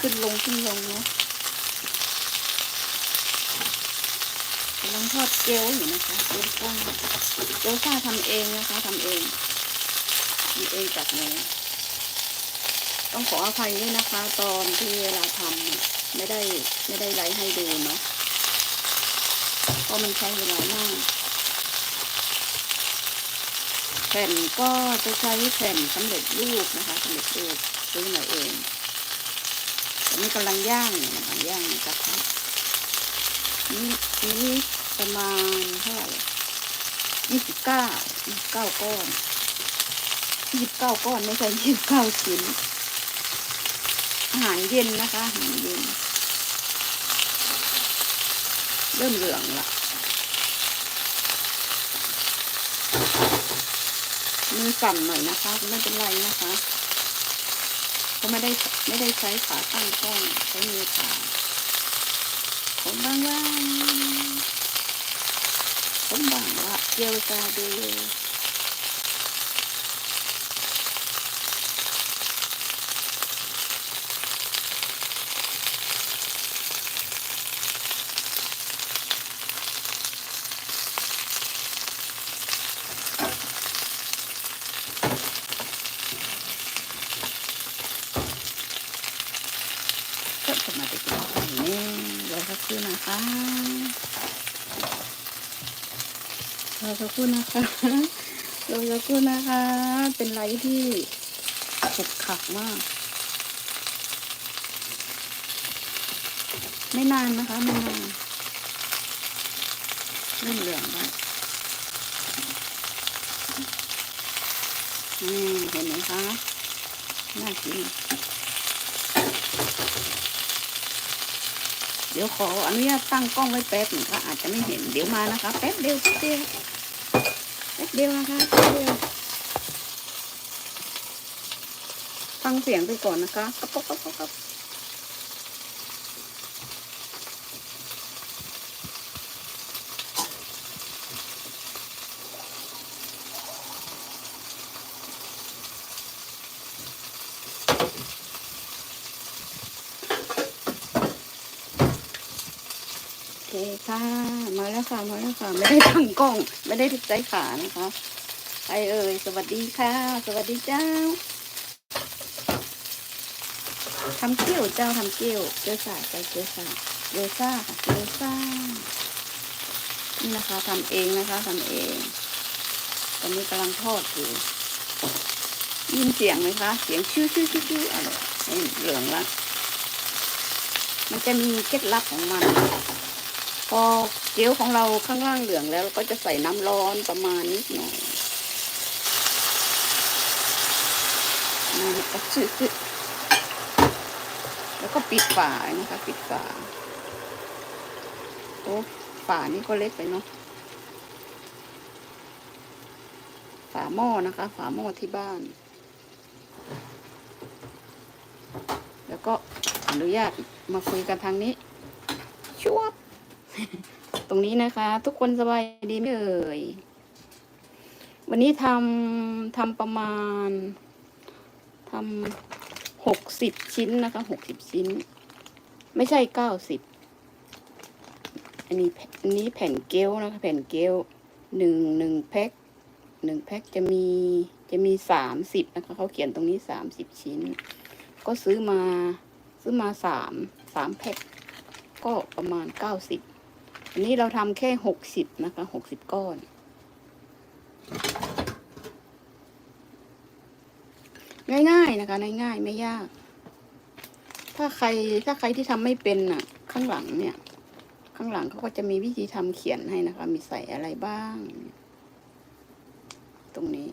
ขึ้นลงขึ้นลงเนาะกำลังทอดเกี๊ยวอยู่นะคะเกี๊ยวซ่าเกี๊ยวซ่าทำเองนะคะทำเองทำเองจากมือต้องขออภัยด้วยนะคะ ตอนที่เวลาทำไม่ได้ไม่ได้ไลฟ์ให้ดูเนาะเพราะมันใช้เวลามากแผ่นก็จะใช้แผ่นสำเร็จรูปนะคะสำเร็จรูปซื้อมาเอง อนนี้กำลังย่างอยู่นะคะย่างนกระทะนี่นี่ประมาณเท่าไหร่ยี่สิบเก้ายี่สิบเก้าก้อนยี่สิบเก้าก้อนไม่ใช่ยี่สิบเก้าชิ้น อาหารเย็นนะคะอาหารเย็น เริ่มเหลืองละมือสั่นหน่อยนะคะ ไม่เป็นไรนะคะ ขาไม่ได้ไม่ได้ใช้ขาตั้งกล้องใช้มือถ่ายผมบางว่าผมบางว่าเกียวซาเดก็จะมาติดต่อกันนี่รอสักค รู่นะคะรอสักครู่นะคะรอสักครู่นะคะ เป็นไรที่ขุกขักมาก ไม่นานนะคะ ไม่นานเริ่มเหลืองแล้วนี่เห็นไหมคะ น่ากิน ดี๋ยวขออนุญาตตั้งกล้องไว้แป๊บหนึ่งค่ะอาจจะไม่เห็นเดี๋ยวมานะคะ แป๊บเดียวแป๊บเดียวแป๊บเดียวนะคะแป๊บเดียวฟังเสียงไปก่อนนะคะกระปกกระปกกระปก เคค่ะ มาแล้วค่ะ มาแล้วค่ะ ไม่ได้ตั้งกล้อง ไม่ได้ใช้ขานะคะใครเอ่ย สวัสดีค่ะ สวัสดีเจ้าทำเกี๊ยวเจ้าทำเกี๊ยวเกี๊ยวซ่าใจเกี๊ยวซ่าเกี๊ยวซ่าค่ะเกี๊ยวซ่านี่นะคะทำเองนะคะทำเอง ตอนนี้กำลังทอดอยู่ยินเสียงไหมคะ เสียงชื่อชื่อชื่อชื่ออะไรเหลืองละมันจะมีเคล็ดลับของมัน พอเกี๊ยวของเราข้างล่างเหลืองแล้วเราก็จะใส่น้ำร้อนประมาณนิดหน่อยแล้วก็ปิดฝานะคะ ปิดฝาโอ้ฝานี่ก็เล็กไปเนาะฝาหม้อนะคะ ฝาหม้อที่บ้าน แล้วก็อนุญาตมาคุยกันทางนี้ ชวบ ตรงนี้นะคะ ทุกคนสบายดีไหมเอ่ย วันนี้ทำทำประมาณทำหกสิบชิ้นนะคะหกสิบชิ้น ไม่ใช่เก้าสิบอันนี้อันนี้แผ่นเกลนะคะ แผ่นเกลหนึ่งหนึ่งแพ็คหนึ่งแพ็คจะมีจะมีสามสิบนะคะเขาเขียนตรงนี้สามสิบชิ้น ก็ซื้อมาซื้อมาสามสามแพ็คก็ประมาณเก้าสิบ อันนี้เราทำแค่หกสิบนะคะหกสิบก้อน ง่ายๆนะคะ ง่ายๆไม่ยาก ถ้าใครถ้าใครที่ทำไม่เป็นน่ะ ข้างหลังเนี่ย ข้างหลังเขาก็จะมีวิธีทำเขียนให้นะคะ มีใส่อะไรบ้าง ตรงนี้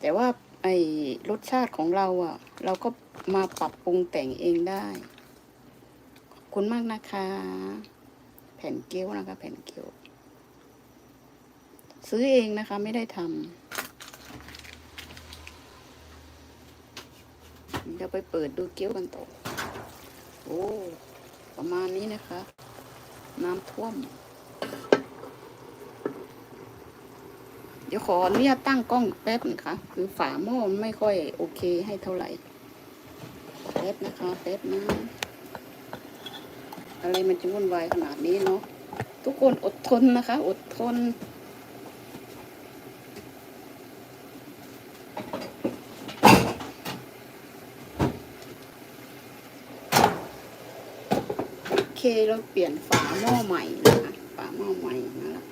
แต่ว่าไอรสชาติของเราอะ เราก็มาปรับปรุงแต่งเองได้ คุณมากนะคะ แผ่นเกี๊ยวนะคะ แผ่นเกี๊ยว ซื้อเองนะคะ ไม่ได้ทำเดี๋ยวไปเปิดดูเกี๊ยวกันต่อ โอ้ ประมาณนี้นะคะ น้ำท่วม เดี๋ยวขออนุญาตตั้งกล้องแป๊บนึงค่ะคือฝาหม้อไม่ค่อยโอเคให้เท่าไหร่ แป๊บนะคะ แป๊บนะ อะไรมันจะวุ่นวายขนาดนี้เนาะทุกคนอดทนนะคะ อดทน โอเคเราเปลี่ยนฝาหม้อใหม่นะคะฝาหม้อใหม่มาแล้ว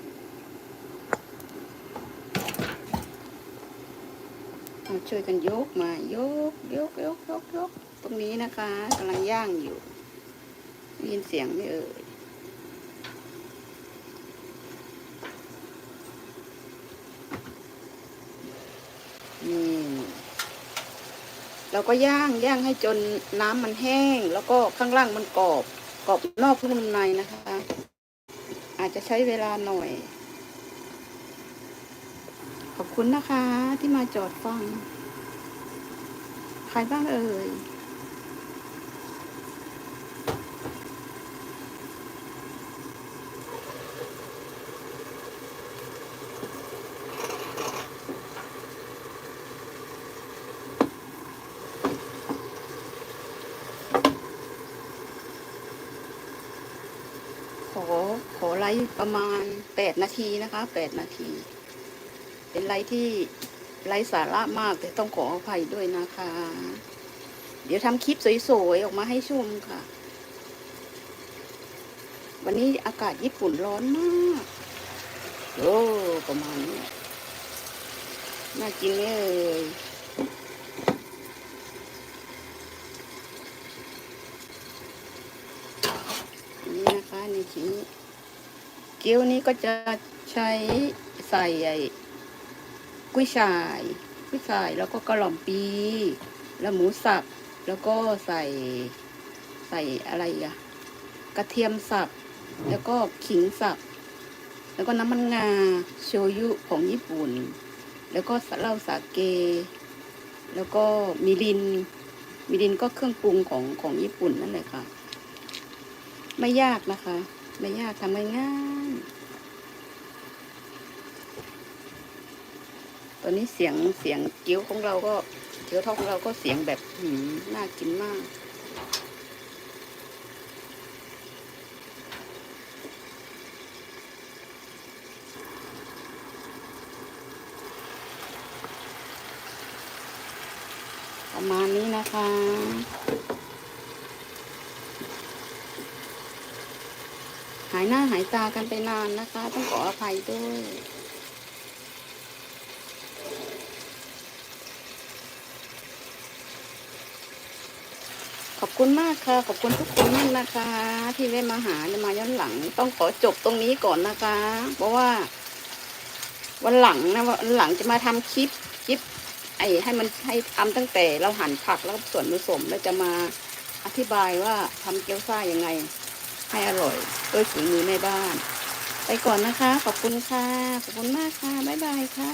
เอาช่วยกันยกมายกยกยกยกยกตรงนี้นะคะกำลังย่างอยู่ ได้ยินเสียงไหมเอ่ยนี่เราก็ย่างย่างให้จนน้ำมันแห้ง แล้วก็ข้างล่างมันกรอบ กรอบนอกนุ่มในนะคะ อาจจะใช้เวลาหน่อย ขอบคุณนะคะที่มาจอดฟัง ใครบ้างเอ่ย ขอขอ ไลฟ์ประมาณแปดนาทีนะคะแปดนาที เป็นไลฟ์ที่ไลฟ์สาระมากแต่ต้องขออภัยด้วยนะคะ เดี๋ยวทำคลิปสวยๆ ออกมาให้ชมค่ะ วันนี้อากาศญี่ปุ่นร้อนมาก โอ้ประมาณนี้น่ากินเอ่ยนี่นะคะในชิ้น เกี๊ยวนี้ก็จะใช้ใส่กุ้ยช่ายกุ้ยช่ายแล้วก็กระหล่ำปี แล้วหมูสับ แล้วก็ใส่ใส่อะไรอะกระเทียมสับ แล้วก็ขิงสับ แล้วก็น้ำมันงาโชยุของญี่ปุ่น แล้วก็เหล้าสาเก แล้วก็มิริน มิรินก็เครื่องปรุงของของญี่ปุ่นนั่นแหละค่ะ ไม่ยากนะคะ ไม่ยากทำง่ายตอนนี้เสียงเสียงเกี๊ยวของเราก็เกี๊ยวทอดของเราก็เสียงแบบหืมน่ากินมาก ประมาณนี้นะคะ หายหน้าหายตากันไปนานนะคะ ต้องขออภัยด้วย ขอบคุณมากค่ะ ขอบคุณทุกคนมากนะคะ ที่ได้มาหาได้มาย้อนหลัง ต้องขอจบตรงนี้ก่อนนะคะ เพราะว่า วันหลังนะวันหลังจะมาทำคลิปคลิป ไอ้ให้มันให้ทำตั้งแต่เราหั่นผักแล้วก็ส่วนผสมแล้วจะมาอธิบายว่าทำเกี๊ยวซ่ายังไง ให้อร่อยด้วยฝีมือแม่บ้าน ไปก่อนนะคะ ขอบคุณค่ะ ขอบคุณมากค่ะ บ๊ายบายค่ะ